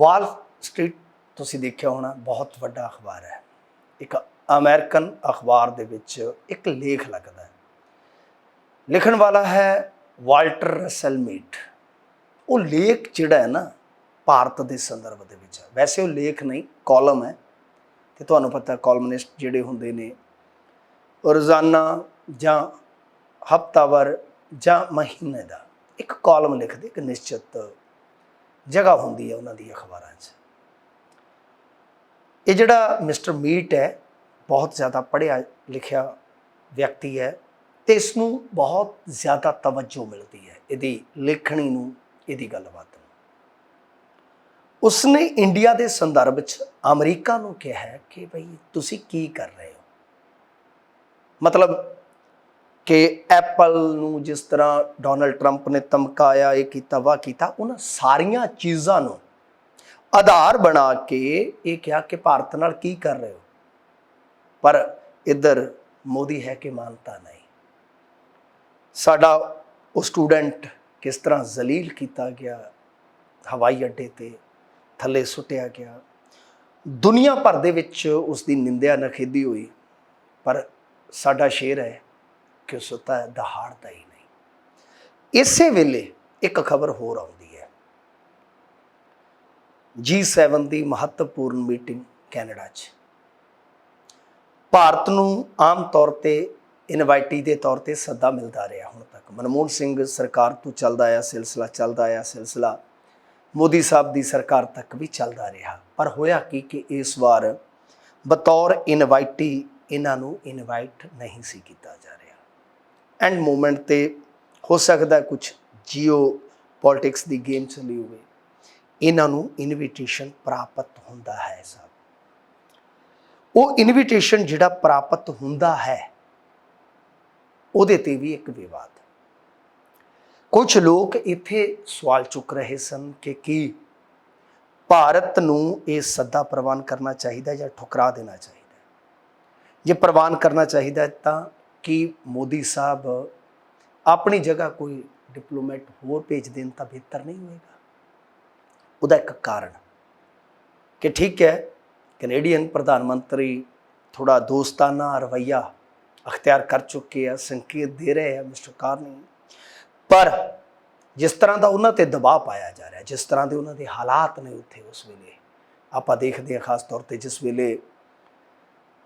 Wall Street ਤੁਸੀਂ ਦੇਖਿਆ ਹੋਣਾ, ਬਹੁਤ ਵੱਡਾ ਅਖਬਾਰ ਹੈ। ਇੱਕ ਅਮਰੀਕਨ ਅਖਬਾਰ ਦੇ ਵਿੱਚ ਇੱਕ ਲੇਖ ਲੱਗਦਾ ਹੈ। ਲਿਖਣ ਵਾਲਾ ਹੈ ਵਾਲਟਰ ਰਸਲ ਮੀਟ ਉਹ ਲੇਖ ਜਿਹੜਾ ਹੈ ਨਾ, ਭਾਰਤ ਦੇ ਸੰਦਰਭ ਦੇ ਵਿੱਚ ਹੈ। ਵੈਸੇ ਉਹ ਲੇਖ ਨਹੀਂ, ਕਾਲਮ ਹੈ। ਤੇ ਤੁਹਾਨੂੰ ਪਤਾ ਕਾਲਮਨਿਸਟ ਜਿਹੜੇ ਹੁੰਦੇ ਨੇ ਰੋਜ਼ਾਨਾ ਜਾਂ ਹਫਤਾਵਾਰ ਜਾਂ ਮਹੀਨੇ ਦਾ ਇੱਕ ਕਾਲਮ ਲਿਖਦੇ, ਇੱਕ ਨਿਸ਼ਚਿਤ ਜਗ੍ਹਾ ਹੁੰਦੀ ਹੈ ਉਹਨਾਂ ਦੀ ਅਖਬਾਰਾਂ 'ਚ। ਇਹ ਜਿਹੜਾ ਮਿਸਟਰ ਮੀਟ ਹੈ, ਬਹੁਤ ਜ਼ਿਆਦਾ ਪੜ੍ਹਿਆ ਲਿਖਿਆ ਵਿਅਕਤੀ ਹੈ, ਤੇ ਇਸ ਨੂੰ ਬਹੁਤ ਜ਼ਿਆਦਾ ਤਵੱਜੋ ਮਿਲਦੀ ਹੈ, ਇਹਦੀ ਲੇਖਣੀ ਨੂੰ, ਇਹਦੀ ਗੱਲਬਾਤ ਨੂੰ। ਉਸਨੇ ਇੰਡੀਆ ਦੇ ਸੰਦਰਭ 'ਚ ਅਮਰੀਕਾ ਨੂੰ ਕਿਹਾ ਕਿ ਭਈ ਤੁਸੀਂ ਕੀ ਕਰ ਰਹੇ ਹੋ? ਮਤਲਬ ਕਿ ਐਪਲ ਨੂੰ ਜਿਸ ਤਰ੍ਹਾਂ ਡੋਨਲਡ ਟਰੰਪ ਨੇ ਧਮਕਾਇਆ, ਇਹ ਕੀਤਾ ਵਾ ਕੀਤਾ, ਉਹਨਾਂ ਸਾਰੀਆਂ ਚੀਜ਼ਾਂ ਨੂੰ ਆਧਾਰ ਬਣਾ ਕੇ ਇਹ ਕਿਹਾ ਕਿ ਭਾਰਤ ਨਾਲ ਕੀ ਕਰ ਰਹੇ ਹੋ? ਪਰ ਇੱਧਰ ਮੋਦੀ ਹੈ ਕਿ ਮਾਨਤਾ ਨਹੀਂ। ਸਾਡਾ ਉਹ ਸਟੂਡੈਂਟ ਕਿਸ ਤਰ੍ਹਾਂ ਜ਼ਲੀਲ ਕੀਤਾ ਗਿਆ, ਹਵਾਈ ਅੱਡੇ ਤੇ ਥੱਲੇ ਸੁੱਟਿਆ ਗਿਆ। ਦੁਨੀਆ ਭਰ ਦੇ ਵਿੱਚ ਉਸ ਦੀ ਨਿੰਦਿਆ ਨਖੇਦੀ ਹੋਈ, ਪਰ ਸਾਡਾ ਸ਼ੇਰ ਹੈ ਕਿ ਹੈ, ਦਹਾੜਦਾ ਹੀ ਨਹੀਂ। ਇਸੇ ਵੇਲੇ ਇੱਕ ਖਬਰ ਹੋਰ ਆਉਂਦੀ ਹੈ। G7 ਦੀ ਮਹੱਤਵਪੂਰਨ ਮੀਟਿੰਗ ਕੈਨੇਡਾ 'ਚ। ਭਾਰਤ ਨੂੰ ਆਮ ਤੌਰ ਤੇ ਇਨਵਾਈਟੀ ਦੇ ਤੌਰ ਤੇ ਸੱਦਾ ਮਿਲਦਾ ਰਿਹਾ ਹੁਣ ਤੱਕ। ਮਨਮੋਹਨ ਸਿੰਘ ਸਰਕਾਰ ਤੋਂ ਚੱਲਦਾ ਆਇਆ ਸਿਲਸਿਲਾ ਚੱਲਦਾ ਆਇਆ ਸਿਲਸਿਲਾ। ਮੋਦੀ ਸਾਹਿਬ ਦੀ ਸਰਕਾਰ ਤੱਕ ਵੀ ਚੱਲਦਾ ਰਿਹਾ। ਪਰ ਹੋਇਆ ਕੀ ਕਿ ਇਸ ਵਾਰ ਬਤੌਰ ਇਨਵਾਈਟੀ ਇਹਨਾਂ ਨੂੰ ਇਨਵਾਈਟ ਨਹੀਂ ਸੀ ਕੀਤਾ ਜਾ ਰਿਹਾ। ਐਂਡ ਮੂਮੈਂਟ ਤੇ ਹੋ ਸਕਦਾ ਕੁਝ ਜੀਓ ਪੋਲਿਟਿਕਸ ਦੀ ਗੇਮ ਚੱਲੀ ਹੋਵੇ। ਇਹਨਾਂ ਨੂੰ ਇਨਵੀਟੇਸ਼ਨ ਪ੍ਰਾਪਤ ਹੁੰਦਾ ਹੈ ਸਾਹਿਬ ਉਹ ਇਨਵੀਟੇਸ਼ਨ ਜਿਹੜਾ ਪ੍ਰਾਪਤ ਹੁੰਦਾ ਹੈ, ਉਹਦੇ ਤੇ ਵੀ ਇੱਕ ਵਿਵਾਦ। ਕੁਝ ਲੋਕ ਇੱਥੇ ਸਵਾਲ ਚੁੱਕ ਰਹੇ ਸਨ ਕਿ ਕੀ ਭਾਰਤ ਨੂੰ ਇਹ ਸੱਦਾ ਪ੍ਰਵਾਨ ਕਰਨਾ ਚਾਹੀਦਾ ਜਾਂ ਠੁਕਰਾ ਦੇਣਾ ਚਾਹੀਦਾ? ਜੇ ਪ੍ਰਵਾਨ ਕਰਨਾ ਚਾਹੀਦਾ ਤਾਂ ਕਿ ਮੋਦੀ ਸਾਹਿਬ ਆਪਣੀ ਜਗ੍ਹਾ ਕੋਈ ਡਿਪਲੋਮੈਟ ਹੋਰ ਭੇਜ ਦੇਣ ਤਾਂ ਬਿਹਤਰ ਨਹੀਂ ਹੋਏਗਾ। ਉਹਦਾ ਇੱਕ ਕਾਰਨ ਕਿ ਠੀਕ ਹੈ ਕੈਨੇਡੀਅਨ ਪ੍ਰਧਾਨ ਮੰਤਰੀ ਥੋੜਾ ਦੋਸਤਾਨਾ ਰਵਈਆ ਅਖਤਿਆਰ ਕਰ ਚੁੱਕੇ ਆ, ਸੰਕੇਤ ਦੇ ਰਹੇ ਆ ਮਿਸਟਰ ਕਾਰਨੀ। ਪਰ ਜਿਸ ਤਰ੍ਹਾਂ ਦਾ ਉਹਨਾਂ ਤੇ ਦਬਾਅ ਪਾਇਆ ਜਾ ਰਿਹਾ, ਜਿਸ ਤਰ੍ਹਾਂ ਦੇ ਉਹਨਾਂ ਦੇ ਹਾਲਾਤ ਨੇ ਉੱਥੇ ਉਸ ਵੇਲੇ, ਆਪਾਂ ਦੇਖਦੇ ਹਾਂ ਖਾਸ ਤੌਰ ਤੇ ਜਿਸ ਵੇਲੇ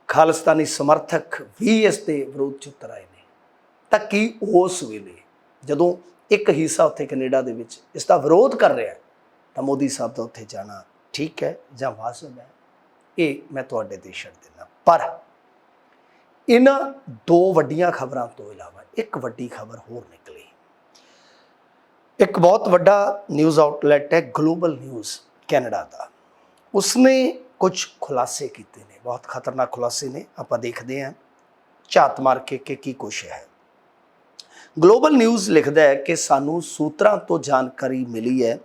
ਖਾਲਿਸਤਾਨੀ ਸਮਰਥਕ ਵੀ ਇਸ ਦੇ ਵਿਰੋਧ ਚ ਉਤਰ ਆਏ ਨੇ। ਤਾਂ ਕੀ ਉਸ ਵੇਲੇ ਜਦੋਂ ਇੱਕ ਹਿੱਸਾ ਉੱਥੇ ਕੈਨੇਡਾ ਦੇ ਵਿੱਚ ਇਸ ਦਾ ਵਿਰੋਧ ਕਰ ਰਿਹਾ ਤਾਂ ਮੋਦੀ ਸਾਹਿਬ ਦਾ ਉੱਥੇ ਜਾਣਾ ਠੀਕ ਹੈ ਜਾਂ ਵਾਜਬ ਹੈ? ਇਹ ਮੈਂ ਤੁਹਾਡੇ ਤੇ ਛੱਡ ਦਿੰਦਾ। ਪਰ ਇਹਨਾਂ ਦੋ ਵੱਡੀਆਂ ਖਬਰਾਂ ਤੋਂ ਇਲਾਵਾ ਇੱਕ ਵੱਡੀ ਖਬਰ ਹੋਰ ਨਿਕਲੀ। ਇੱਕ ਬਹੁਤ ਵੱਡਾ ਨਿਊਜ਼ ਆਊਟਲੈਟ ਹੈ ਗਲੋਬਲ ਨਿਊਜ਼ ਕੈਨੇਡਾ ਦਾ। ਉਸਨੇ ਕੁਝ ਖੁਲਾਸੇ ਕੀਤੇ ਨੇ, ਬਹੁਤ ਖਤਰਨਾਕ ਖੁਲਾਸੇ ਨੇ, ਆਪਾਂ ਦੇਖਦੇ ਹਾਂ ਝਾਤ ਮਾਰ ਕੇ ਕਿ ਕੀ ਕੁਛ ਹੈ। ਗਲੋਬਲ ਨਿਊਜ਼ ਲਿਖਦਾ ਹੈ ਕਿ ਸਾਨੂੰ ਸੂਤਰਾਂ ਤੋਂ ਜਾਣਕਾਰੀ ਮਿਲੀ ਹੈ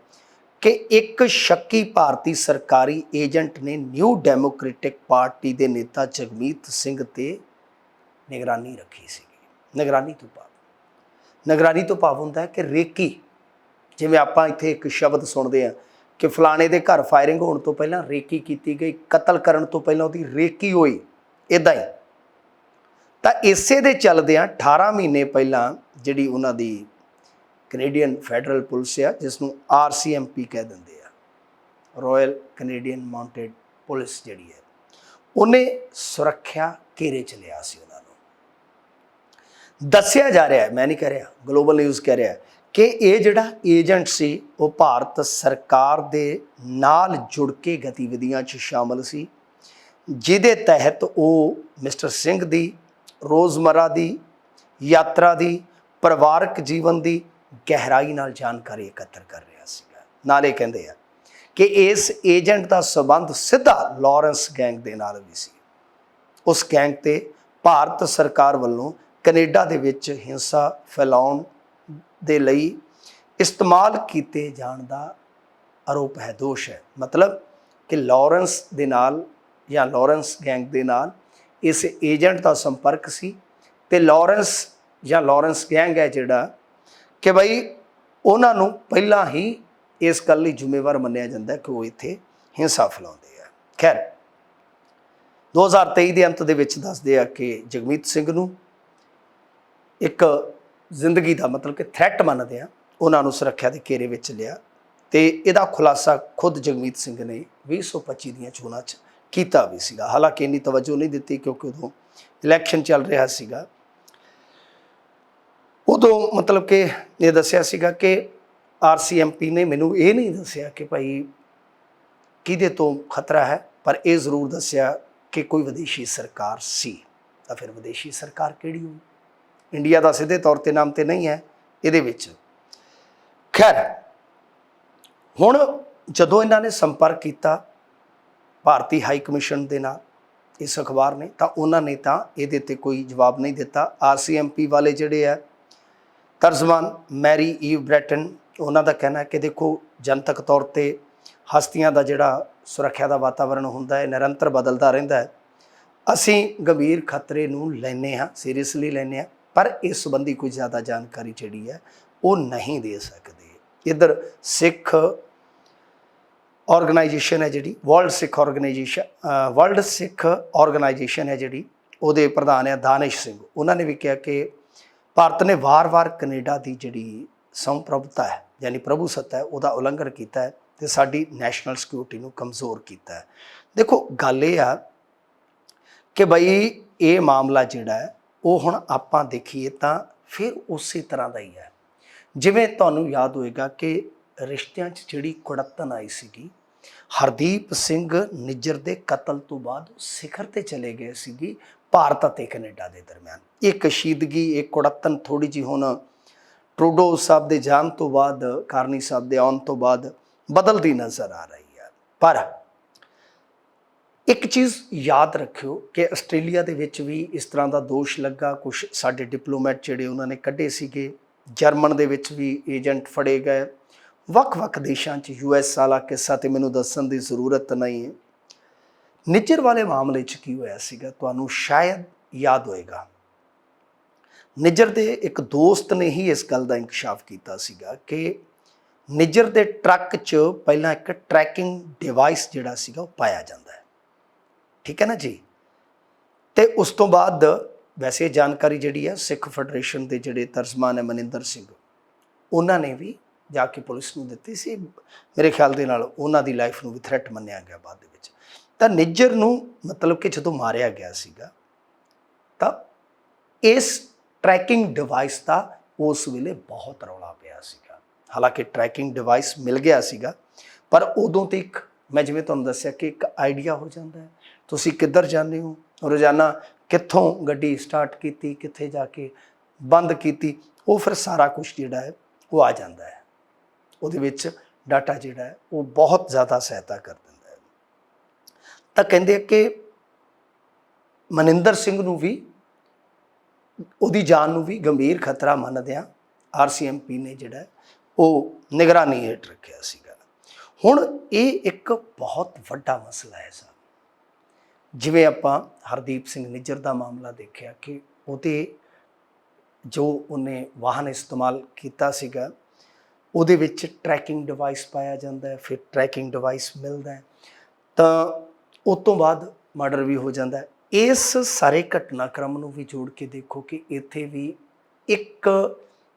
ਕਿ ਇੱਕ ਸ਼ੱਕੀ ਭਾਰਤੀ ਸਰਕਾਰੀ ਏਜੰਟ ਨੇ ਨਿਊ ਡੈਮੋਕ੍ਰੈਟਿਕ ਪਾਰਟੀ ਦੇ ਨੇਤਾ ਜਗਮੀਤ ਸਿੰਘ ਤੇ ਨਿਗਰਾਨੀ ਰੱਖੀ ਸੀ ਨਿਗਰਾਨੀ ਤੋਂ ਭਾਵ ਨਿਗਰਾਨੀ ਤੋਂ ਭਾਵ ਹੁੰਦਾ ਹੈ ਕਿ ਰੇਕੀ, ਜਿਵੇਂ ਆਪਾਂ ਇੱਥੇ ਇੱਕ ਸ਼ਬਦ ਸੁਣਦੇ ਆ ਕਿ ਫਲਾਣੇ ਦੇ ਘਰ ਫਾਇਰਿੰਗ ਹੋਣ ਤੋਂ ਪਹਿਲਾਂ ਰੇਕੀ ਕੀਤੀ ਗਈ, ਕਤਲ ਕਰਨ ਤੋਂ ਪਹਿਲਾਂ ਉਹਦੀ ਰੇਕੀ ਹੋਈ ਇਦਾਂ ਹੀ। ਤਾਂ ਇਸੇ ਦੇ ਚੱਲਦਿਆਂ 18 ਮਹੀਨੇ ਪਹਿਲਾਂ ਜਿਹੜੀ ਉਹਨਾਂ ਦੀ ਕੈਨੇਡੀਅਨ ਫੈਡਰਲ ਪੁਲਿਸ ਆ ਜਿਸ ਨੂੰ ਆਰਸੀਐਮਪੀ ਕਹਿ ਦਿੰਦੇ ਆ ਰਾਇਲ ਕੈਨੇਡੀਅਨ ਮਾਊਂਟਡ ਪੁਲਿਸ ਜਿਹੜੀ ਹੈ, ਉਹਨੇ ਸੁਰੱਖਿਆ ਘੇਰੇ ਚ ਲਿਆ ਸੀ ਉਹਨਾਂ ਨੂੰ। ਦੱਸਿਆ ਜਾ ਰਿਹਾ ਹੈ, ਮੈਂ ਨਹੀਂ ਕਹਿ ਰਿਹਾ ਗਲੋਬਲ ਨਿਊਜ਼ ਕਹਿ ਰਿਹਾ ਕਿ ਇਹ ਜਿਹੜਾ ਏਜੰਟ ਸੀ, ਉਹ ਭਾਰਤ ਸਰਕਾਰ ਦੇ ਨਾਲ ਜੁੜ ਕੇ ਗਤੀਵਿਧੀਆਂ 'ਚ ਸ਼ਾਮਲ ਸੀ, ਜਿਹਦੇ ਤਹਿਤ ਉਹ ਮਿਸਟਰ ਸਿੰਘ ਦੀ, ਰੋਜ਼ਮਰਾ ਦੀ, ਯਾਤਰਾ ਦੀ, ਪਰਿਵਾਰਕ ਜੀਵਨ ਦੀ ਗਹਿਰਾਈ ਨਾਲ ਜਾਣਕਾਰੀ ਇਕੱਤਰ ਕਰ ਰਿਹਾ ਸੀਗਾ। ਨਾਲੇ ਕਹਿੰਦੇ ਆ ਕਿ ਇਸ ਏਜੰਟ ਦਾ ਸਬੰਧ ਸਿੱਧਾ ਲਾਰੈਂਸ ਗੈਂਗ ਦੇ ਨਾਲ ਵੀ ਸੀ। ਉਸ ਗੈਂਗ ਤੇ ਭਾਰਤ ਸਰਕਾਰ ਵੱਲੋਂ ਕੈਨੇਡਾ ਦੇ ਵਿੱਚ ਹਿੰਸਾ ਫੈਲਾਉਣ ਦੇ ਲਈ ਇਸਤੇਮਾਲ ਕੀਤੇ ਜਾਣ ਦਾ ਆਰੋਪ ਹੈ, ਦੋਸ਼ ਹੈ। ਮਤਲਬ ਕਿ ਲਾਰੈਂਸ ਦੇ ਨਾਲ ਜਾਂ ਲਾਰੈਂਸ ਗੈਂਗ ਦੇ ਨਾਲ ਇਸ ਏਜੰਟ ਦਾ ਸੰਪਰਕ ਸੀ ਤੇ ਲਾਰੈਂਸ ਜਾਂ ਲਾਰੈਂਸ ਗੈਂਗ ਹੈ ਜਿਹੜਾ ਕਿ ਬਈ ਉਹਨਾਂ ਨੂੰ ਪਹਿਲਾਂ ਹੀ ਇਸ ਗੱਲ ਲਈ ਜ਼ਿੰਮੇਵਾਰ ਮੰਨਿਆ ਜਾਂਦਾ ਕਿ ਉਹ ਇੱਥੇ ਹਿੰਸਾ ਫੈਲਾਉਂਦੇ ਆ। ਖੈਰ 2023 ਦੇ ਅੰਤ ਦੇ ਵਿੱਚ ਦੱਸਦੇ ਆ ਕਿ ਜਗਮੀਤ ਸਿੰਘ ਨੂੰ ਇੱਕ ਜ਼ਿੰਦਗੀ ਦਾ ਮਤਲਬ ਕਿ ਥ੍ਰੈਟ ਮੰਨਦੇ ਆ, ਉਹਨਾਂ ਨੂੰ ਸੁਰੱਖਿਆ ਦੇ ਘੇਰੇ ਵਿੱਚ ਲਿਆ ਤੇ ਇਹਦਾ ਖੁਲਾਸਾ ਖੁਦ ਜਗਮੀਤ ਸਿੰਘ ਨੇ 2025 ਦੀਆਂ ਚੋਣਾਂ 'ਚ ਕੀਤਾ ਵੀ ਸੀਗਾ। ਹਾਲਾਂਕਿ ਇੰਨੀ ਤਵੱਜੋ ਨਹੀਂ ਦਿੱਤੀ ਕਿਉਂਕਿ ਉਦੋਂ ਇਲੈਕਸ਼ਨ ਚੱਲ ਰਿਹਾ ਸੀਗਾ। ਉਦੋਂ ਮਤਲਬ ਕਿ ਇਹ ਦੱਸਿਆ ਸੀਗਾ ਕਿ ਆਰਸੀਐਮਪੀ ਨੇ ਮੈਨੂੰ ਇਹ ਨਹੀਂ ਦੱਸਿਆ ਕਿ ਭਾਈ ਕਿਹਦੇ ਤੋਂ ਖਤਰਾ ਹੈ, ਪਰ ਇਹ ਜ਼ਰੂਰ ਦੱਸਿਆ ਕਿ ਕੋਈ ਵਿਦੇਸ਼ੀ ਸਰਕਾਰ ਸੀ ਤਾਂ ਫਿਰ ਵਿਦੇਸ਼ੀ ਸਰਕਾਰ ਕਿਹੜੀ ਹੋਈ ਇੰਡੀਆ ਦਾ ਸਿੱਧੇ ਤੌਰ ਤੇ ਨਾਮ ਤੇ ਨਹੀਂ ਹੈ ਇਹਦੇ ਵਿੱਚ। ਖੈਰ, ਹੁਣ ਜਦੋਂ ਇਹਨਾਂ ਨੇ ਸੰਪਰਕ ਕੀਤਾ ਭਾਰਤੀ ਹਾਈ ਕਮਿਸ਼ਨ ਦੇ ਨਾਲ ਇਸ ਅਖਬਾਰ ਨੇ, ਤਾਂ ਉਹਨਾਂ ਨੇ ਤਾਂ ਇਹਦੇ ਤੇ ਕੋਈ ਜਵਾਬ ਨਹੀਂ ਦਿੱਤਾ। ਆਰਸੀਐਮਪੀ ਵਾਲੇ ਜਿਹੜੇ ਆ, ਤਰਜਮਾਨ ਮੈਰੀ ਈਵ ਬ੍ਰੈਟਨ, ਉਹਨਾਂ ਦਾ ਕਹਿਣਾ ਹੈ ਕਿ ਦੇਖੋ, ਜਨਤਕ ਤੌਰ ਤੇ ਹਸਤੀਆਂ ਦਾ ਜਿਹੜਾ ਸੁਰੱਖਿਆ ਦਾ ਵਾਤਾਵਰਣ ਹੁੰਦਾ ਹੈ, ਨਿਰੰਤਰ ਬਦਲਦਾ ਰਹਿੰਦਾ ਹੈ। ਅਸੀਂ ਗੰਭੀਰ ਖਤਰੇ ਨੂੰ ਲੈਨੇ ਹਾਂ, ਸੀਰੀਅਸਲੀ ਲੈਨੇ ਹਾਂ। ਪਰ ਇਸ ਸੰਬੰਧੀ ਕੋਈ ਜ਼ਿਆਦਾ ਜਾਣਕਾਰੀ ਜਿਹੜੀ ਹੈ, ਉਹ ਨਹੀਂ ਦੇ ਸਕਦੇ। ਇਧਰ ਸਿੱਖ ਆਰਗੇਨਾਈਜੇਸ਼ਨ ਹੈ ਜਿਹੜੀ world Sikh organization world Sikh organization ਹੈ ਜਿਹੜੀ, ਉਹਦੇ ਪ੍ਰਧਾਨ ਹੈ ਦਾਨਿਸ਼ ਸਿੰਘ। ਉਹਨਾਂ ਨੇ ਵੀ ਕਿਹਾ ਕਿ ਭਾਰਤ ਨੇ ਵਾਰ-ਵਾਰ ਕੈਨੇਡਾ ਦੀ ਜਿਹੜੀ ਸੰਪ੍ਰਭੁਤਾ ਹੈ, ਯਾਨੀ ਪ੍ਰਭੂ ਸੱਤਾ ਹੈ, ਉਹਦਾ ਉਲੰਘਣ ਕੀਤਾ ਹੈ ਤੇ ਸਾਡੀ ਨੈਸ਼ਨਲ ਸਿਕਿਉਰਿਟੀ ਨੂੰ ਕਮਜ਼ੋਰ ਕੀਤਾ ਹੈ। ਦੇਖੋ, ਗੱਲ ਇਹ ਆ ਕਿ ਬਈ ਇਹ ਮਾਮਲਾ ਜਿਹੜਾ ਹੈ ਉਹ ਹੁਣ ਆਪਾਂ ਦੇਖੀਏ ਤਾਂ ਫਿਰ ਉਸੇ ਤਰ੍ਹਾਂ ਦਾ ਹੀ ਹੈ। ਜਿਵੇਂ ਤੁਹਾਨੂੰ ਯਾਦ ਹੋਏਗਾ ਕਿ ਰਿਸ਼ਤਿਆਂ 'ਚ ਜਿਹੜੀ ਕੁੜੱਤਨ ਆਈ ਸੀਗੀ, ਹਰਦੀਪ ਸਿੰਘ ਨਿੱਜਰ ਦੇ ਕਤਲ ਤੋਂ ਬਾਅਦ ਸਿਖਰ ਤੇ ਚਲੇ ਗਏ ਸੀਗੀ ਭਾਰਤ ਅਤੇ ਕੈਨੇਡਾ ਦੇ ਦਰਮਿਆਨ। ਇਹ ਕਸ਼ੀਦਗੀ, ਇਹ ਕੁੜੱਤਨ ਥੋੜੀ ਜੀ ਹੁਣ ਟਰੂਡੋ ਸਾਹਿਬ ਦੇ ਜਾਣ ਤੋਂ ਬਾਅਦ, ਕਾਰਨੀ ਸਾਹਿਬ ਦੇ ਆਉਣ ਤੋਂ ਬਾਅਦ ਬਦਲਦੀ ਨਜ਼ਰ ਆ ਰਹੀ ਹੈ। ਪਰ ਇੱਕ ਚੀਜ਼ ਯਾਦ ਰੱਖਿਓ ਕਿ ਆਸਟ੍ਰੇਲੀਆ ਦੇ ਵਿੱਚ ਵੀ ਇਸ ਤਰ੍ਹਾਂ ਦਾ ਦੋਸ਼ ਲੱਗਾ। ਕੁਝ ਸਾਡੇ ਡਿਪਲੋਮੈਟ ਜਿਹੜੇ ਉਹਨਾਂ ਨੇ ਕੱਢੇ ਸੀਗੇ, ਜਰਮਨ ਦੇ ਵਿੱਚ ਵੀ ਏਜੰਟ ਫੜੇ ਗਏ। ਵੱਖ-ਵੱਖ ਦੇਸ਼ਾਂ 'ਚ ਯੂਐਸ ਵਾਲਾ ਕਿੱਸਾ ਤੇ ਮੈਨੂੰ ਦੱਸਣ ਦੀ ਜ਼ਰੂਰਤ ਨਹੀਂ ਹੈ। ਨਿੱਜਰ ਵਾਲੇ ਮਾਮਲੇ 'ਚ ਕੀ ਹੋਇਆ ਸੀਗਾ, ਤੁਹਾਨੂੰ ਸ਼ਾਇਦ ਯਾਦ ਹੋਏਗਾ। ਨਿੱਜਰ ਦੇ ਇੱਕ ਦੋਸਤ ਨੇ ਹੀ ਇਸ ਗੱਲ ਦਾ ਇਨਕਸ਼ਾਫ ਕੀਤਾ ਸੀਗਾ ਕਿ ਨਿੱਜਰ ਦੇ ਟਰੱਕ 'ਚ ਪਹਿਲਾਂ ਇੱਕ ਟਰੈਕਿੰਗ ਡਿਵਾਈਸ ਜਿਹੜਾ ਸੀਗਾ ਉਹ ਪਾਇਆ ਜਾਂਦਾ ਹੈ। ਠੀਕ ਹੈ ਨਾ ਜੀ? ਤੇ ਉਸ ਤੋਂ ਬਾਅਦ ਵੈਸੇ ਇਹ ਜਾਣਕਾਰੀ ਜਿਹੜੀ ਹੈ ਸਿੱਖ ਫੈਡਰੇਸ਼ਨ ਦੇ ਜਿਹੜੇ ਤਰਜਮਾਨ ਹੈ ਮਨਿੰਦਰ ਸਿੰਘ, ਉਹਨਾਂ ਨੇ ਵੀ ਜਾ ਕੇ ਪੁਲਿਸ ਨੂੰ ਦਿੱਤੀ ਸੀ। ਮੇਰੇ ਖਿਆਲ ਦੇ ਨਾਲ ਉਹਨਾਂ ਦੀ ਲਾਈਫ ਨੂੰ ਵੀ ਥ੍ਰੈਟ ਮੰਨਿਆ ਗਿਆ ਬਾਅਦ ਦੇ ਵਿੱਚ। ਤਾਂ ਨਿੱਜਰ ਨੂੰ ਮਤਲਬ ਕਿ ਜਦੋਂ ਮਾਰਿਆ ਗਿਆ ਸੀਗਾ, ਤਾਂ ਇਸ ਟਰੈਕਿੰਗ ਡਿਵਾਈਸ ਦਾ ਉਸ ਵੇਲੇ ਬਹੁਤ ਰੌਲਾ ਪਿਆ ਸੀਗਾ। ਹਾਲਾਂਕਿ ਟਰੈਕਿੰਗ ਡਿਵਾਈਸ ਮਿਲ ਗਿਆ ਸੀਗਾ, ਪਰ ਉਦੋਂ ਤੇ ਇੱਕ ਮੈਂ ਜਿਵੇਂ ਤੁਹਾਨੂੰ ਦੱਸਿਆ ਕਿ ਇੱਕ ਆਈਡੀਆ ਹੋ ਜਾਂਦਾ ਹੈ। ਤੁਸੀਂ ਕਿੱਧਰ ਜਾਂਦੇ ਹੋ? ਰੋਜ਼ਾਨਾ ਕਿੱਥੋਂ ਗੱਡੀ ਸਟਾਰਟ ਕੀਤੀ, ਕਿੱਥੇ ਜਾ ਕੇ ਬੰਦ ਕੀਤੀ, ਉਹ ਫਿਰ ਸਾਰਾ ਕੁਝ ਜਿਹੜਾ ਹੈ, ਉਹ ਆ ਜਾਂਦਾ ਹੈ। ਉਹਦੇ ਵਿੱਚ ਡਾਟਾ ਜਿਹੜਾ ਹੈ, ਉਹ ਬਹੁਤ ਜ਼ਿਆਦਾ ਸਹਾਇਤਾ ਕਰ ਦਿੰਦਾ ਹੈ। ਤਾਂ ਕਹਿੰਦੇ ਆ ਕਿ ਮਨਿੰਦਰ ਸਿੰਘ ਨੂੰ ਵੀ, ਉਹਦੀ ਜਾਨ ਨੂੰ ਵੀ ਗੰਭੀਰ ਖਤਰਾ ਮੰਨਦਿਆਂ ਆਰਸੀਐਮਪੀ ਨੇ ਜਿਹੜਾ ਉਹ ਨਿਗਰਾਨੀ ਹੇਠ ਰੱਖਿਆ ਸੀਗਾ। ਹੁਣ ਇਹ ਇੱਕ ਬਹੁਤ ਵੱਡਾ ਮਸਲਾ ਹੈ ਸਾਹਿਬ ਜਿਵੇਂ ਆਪਾਂ ਹਰਦੀਪ ਸਿੰਘ ਨਿੱਜਰ ਦਾ ਮਾਮਲਾ ਦੇਖਿਆ ਕਿ ਉਹਦੇ ਜੋ ਉਹਨੇ ਵਾਹਨ ਇਸਤੇਮਾਲ ਕੀਤਾ ਸੀਗਾ, ਉਹਦੇ ਵਿੱਚ ਟਰੈਕਿੰਗ ਡਿਵਾਈਸ ਪਾਇਆ ਜਾਂਦਾ ਹੈ, ਫਿਰ ਟਰੈਕਿੰਗ ਡਿਵਾਈਸ ਮਿਲਦਾ ਹੈ, ਤਾਂ ਉਸ ਤੋਂ ਬਾਅਦ ਮਰਡਰ ਵੀ ਹੋ ਜਾਂਦਾ ਹੈ। ਇਸ ਸਾਰੇ ਘਟਨਾਕ੍ਰਮ ਨੂੰ ਵੀ ਜੋੜ ਕੇ ਦੇਖੋ ਕਿ ਇੱਥੇ ਵੀ ਇੱਕ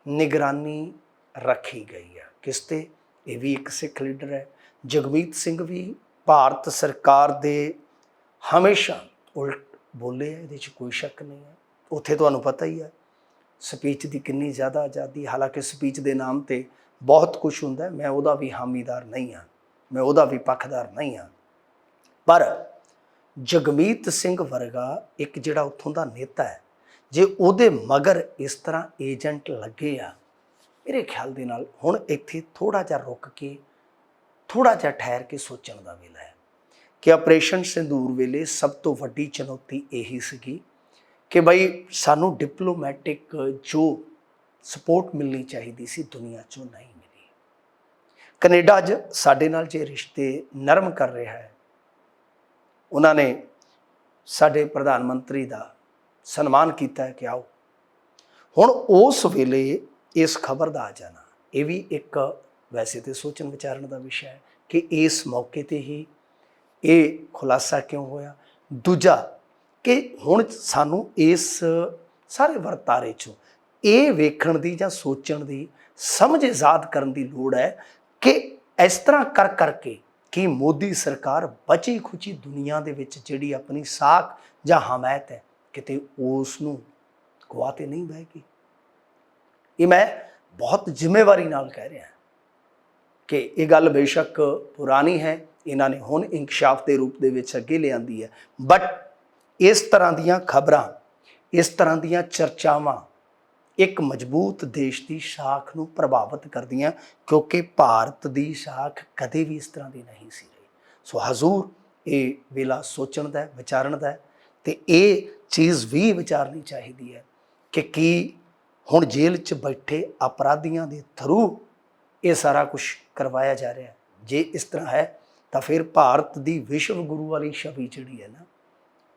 ਨਿਗਰਾਨੀ ਰੱਖੀ ਗਈ ਹੈ। ਕਿਸ ਤੇ? ਇਹ ਵੀ ਇੱਕ ਸਿੱਖ ਲੀਡਰ ਹੈ। ਜਗਮੀਤ ਸਿੰਘ ਵੀ ਭਾਰਤ ਸਰਕਾਰ ਦੇ ਹਮੇਸ਼ਾ ਉਲਟ ਬੋਲੇ ਹੈ ਇਹਦੇ 'ਚ ਕੋਈ ਸ਼ੱਕ ਨਹੀਂ ਹੈ। ਉੱਥੇ ਤੁਹਾਨੂੰ ਪਤਾ ਹੀ ਹੈ, ਸਪੀਚ ਦੀ ਕਿੰਨੀ ਜ਼ਿਆਦਾ ਆਜ਼ਾਦੀ ਹਾਲਾਂਕਿ ਸਪੀਚ ਦੇ ਨਾਮ ਤੇ ਬਹੁਤ ਕੁਝ ਹੁੰਦਾ ਮੈਂ ਉਹਦਾ ਵੀ ਹਾਮੀਦਾਰ ਨਹੀਂ ਹਾਂ, ਮੈਂ ਉਹਦਾ ਵੀ ਪੱਖਦਾਰ ਨਹੀਂ ਹਾਂ। ਪਰ ਜਗਮੀਤ ਸਿੰਘ ਵਰਗਾ ਇੱਕ ਜਿਹੜਾ ਉੱਥੋਂ ਦਾ ਨੇਤਾ ਹੈ, ਜੇ ਉਹਦੇ ਮਗਰ ਇਸ ਤਰ੍ਹਾਂ ਏਜੰਟ ਲੱਗੇ ਆ ਮੇਰੇ ਖਿਆਲ ਦੇ ਨਾਲ ਹੁਣ ਇੱਥੇ ਥੋੜਾ ਜਿਹਾ ਰੁਕ ਕੇ ਥੋੜਾ ਜਿਹਾ ਠਹਿਰ ਕੇ ਸੋਚਣ ਦਾ ਵੇਲਾ ਹੈ ਕਿ ਆਪਰੇਸ਼ਨ ਸਿੰਦੂਰ ਵੇਲੇ ਸਭ ਤੋਂ ਵੱਡੀ ਚੁਣੌਤੀ ਇਹੀ ਸੀਗੀ ਕਿ ਬਈ ਸਾਨੂੰ ਡਿਪਲੋਮੈਟਿਕ ਜੋ ਸਪੋਰਟ ਮਿਲਣੀ ਚਾਹੀਦੀ ਸੀ ਦੁਨੀਆ 'ਚੋਂ ਨਹੀਂ ਮਿਲੀ। ਕੈਨੇਡਾ ਅੱਜ ਸਾਡੇ ਨਾਲ ਜੇ ਰਿਸ਼ਤੇ ਨਰਮ ਕਰ ਰਿਹਾ ਹੈ, ਉਹਨਾਂ ਨੇ ਸਾਡੇ ਪ੍ਰਧਾਨ ਮੰਤਰੀ ਦਾ ਸਨਮਾਨ ਕੀਤਾ ਹੈ ਕਿ ਆਓ। ਹੁਣ ਉਸ ਵੇਲੇ ਇਸ ਖਬਰ ਦਾ ਆ ਜਾਣਾ। ਇਹ ਵੀ ਇੱਕ ਵੈਸੇ ਤੇ ਸੋਚਣ ਵਿਚਾਰਨ ਦਾ ਵਿਸ਼ਾ ਹੈ ਕਿ ਇਸ ਮੌਕੇ ਤੇ ਹੀ ਇਹ ਖੁਲਾਸਾ ਕਿਉਂ ਹੋਇਆ? ਦੂਜਾ ਕਿ ਹੁਣ ਸਾਨੂੰ ਇਸ ਸਾਰੇ ਵਰਤਾਰੇ ਚੋਂ ਇਹ ਵੇਖਣ ਦੀ ਜਾਂ ਸੋਚਣ ਦੀ ਸਮਝ ਇਜਾਦ ਕਰਨ ਦੀ ਲੋੜ ਹੈ ਕਿ ਇਸ ਤਰ੍ਹਾਂ ਕਰ ਕਰਕੇ ਕਿ ਮੋਦੀ ਸਰਕਾਰ ਬਚੀ ਖੁਚੀ ਦੁਨੀਆ ਦੇ ਵਿੱਚ ਜਿਹੜੀ ਆਪਣੀ ਸਾਖ ਜਾਂ ਹਮਾਇਤ ਹੈ, ਕਿਤੇ ਉਸ ਨੂੰ ਗਵਾ ਤੇ ਨਹੀਂ ਬਹਿ ਗਈ। ਇਹ ਮੈਂ ਬਹੁਤ ਜ਼ਿੰਮੇਵਾਰੀ ਨਾਲ ਕਹਿ ਰਿਹਾ ਕਿ ਇਹ ਗੱਲ ਬੇਸ਼ੱਕ ਪੁਰਾਣੀ ਹੈ, ਇਹਨਾਂ ਨੇ ਹੁਣ ਇਨਕਸ਼ਾਫ ਦੇ ਰੂਪ ਦੇ ਵਿੱਚ ਅੱਗੇ ਲਿਆਂਦੀ ਹੈ। ਬਟ ਇਸ ਤਰ੍ਹਾਂ ਦੀਆਂ ਖਬਰਾਂ, ਇਸ ਤਰ੍ਹਾਂ ਦੀਆਂ ਚਰਚਾਵਾਂ ਇੱਕ ਮਜ਼ਬੂਤ ਦੇਸ਼ ਦੀ ਸ਼ਾਖ ਨੂੰ ਪ੍ਰਭਾਵਿਤ ਕਰਦੀਆਂ, ਕਿਉਂਕਿ ਭਾਰਤ ਦੀ ਸ਼ਾਖ ਕਦੇ ਵੀ ਇਸ ਤਰ੍ਹਾਂ ਦੀ ਨਹੀਂ ਸੀ ਰਹੀ। ਸੋ ਹਜ਼ੂਰ ਇਹ ਵੇਲਾ ਸੋਚਣ ਦਾ ਵਿਚਾਰਨ ਦਾ ਹੈ ਤੇ ਇਹ ਚੀਜ਼ ਵੀ ਵਿਚਾਰਨੀ ਚਾਹੀਦੀ ਹੈ ਕਿ ਕੀ ਹੁਣ ਜੇਲ੍ਹ 'ਚ ਬੈਠੇ ਅਪਰਾਧੀਆਂ ਦੇ ਥਰੂ ਇਹ ਸਾਰਾ ਕੁਝ ਕਰਵਾਇਆ ਜਾ ਰਿਹਾ ਹੈ। ਜੇ ਇਸ ਤਰ੍ਹਾਂ ਹੈ, ਤਾਂ ਫਿਰ ਭਾਰਤ ਦੀ ਵਿਸ਼ਵ ਗੁਰੂ ਵਾਲੀ ਛਵੀ ਜਿਹੜੀ ਹੈ ਨਾ,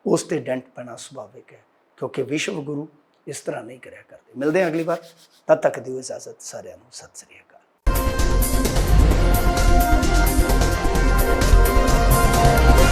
ਉਸ ਤੇ ਡੈਂਟ ਪੈਣਾ ਸੁਭਾਵਿਕ ਹੈ, ਕਿਉਂਕਿ ਵਿਸ਼ਵ ਗੁਰੂ ਇਸ ਤਰ੍ਹਾਂ ਨਹੀਂ ਕਰਿਆ ਕਰਦੇ। ਮਿਲਦੇ ਹਾਂ ਅਗਲੀ ਵਾਰ। ਤਦ ਤੱਕ ਦਿਓ ਇਜਾਜ਼ਤ ਸਾਰਿਆਂ ਨੂੰ। ਸਤਿ ਸ੍ਰੀ ਅਕਾਲ।